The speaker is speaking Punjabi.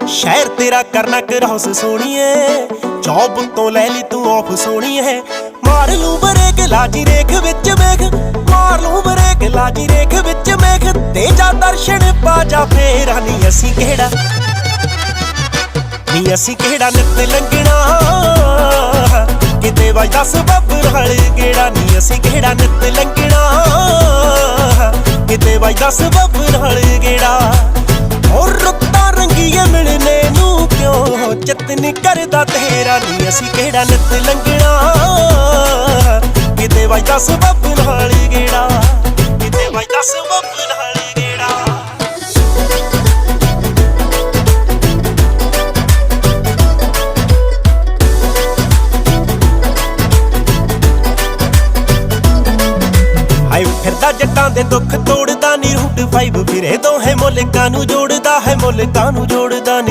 ਸ਼ਹਿਰ ਤੇਰਾ ਕਰਨਾ ਕਰਾਉਸ ਸੋਣੀਏ ਜੌਬ ਤੋਂ ਲੈ ਲਈ ਤੂੰ ਆਫ ਸੋਣੀਏ ਮਾਰ ਲੂੰ ਬਰੇਕ ਲਾਜੀ ਰੇਖ ਵਿੱਚ ਵੇਖ ਮਾਰ ਲੂੰ ਬਰੇਕ ਲਾਜੀ ਰੇਖ ਵਿੱਚ ਵੇਖ ਤੇ ਜਾ ਦਰਸ਼ਨ ਪਾ ਜਾ ਫੇਰਾ ਨਹੀਂ ਅਸੀਂ ਕਿਹੜਾ? ਨੀ ਅਸੀਂ ਕਿਹੜਾ ਨਿਤ ਲੰਘਣਾ? ਕਿਤੇ ਵਜਦਾ ਸਬਬ ਰਲ ਗੇੜਾ, ਨੀ ਅਸੀਂ ਕਿਹੜਾ ਨਿਤ ਲੰਘਣਾ? ਕਿਤੇ ਵਜਦਾ ਸਬਬ ਰਲ ਗੇੜਾ। ਕਿਉਂ ਚਿੱਤ ਨੀ ਕਰਦਾ ਤੇਰਾ ਨੀ, ਅਸੀਂ ਕਿਹੜਾ ਨਿਤ ਲੰਘਣਾ? ਕਿਤੇ ਵਜਦਾ ਸਬਬ ਰਲ ਗੇੜਾ? ਕਿਤੇ ਵਜਦਾ ਸਬਬ ਰਲ ਗੇੜਾ? ਹਾਏ, ਫਿਰਦਾ ਜੱਟਾਂ ਦੇ ਦੁੱਖ ਤੋੜਦਾ ਨੀ, ਰੂਟ 5 ਫਿਰੇ ਦੋਹੇ ਮੁਲਕਾਂ ਨੂੰ ਜੋੜਦਾ ਹੈ, ਮੁਲਕਾਂ ਨੂੰ ਜੋੜਦਾ ਨੀ।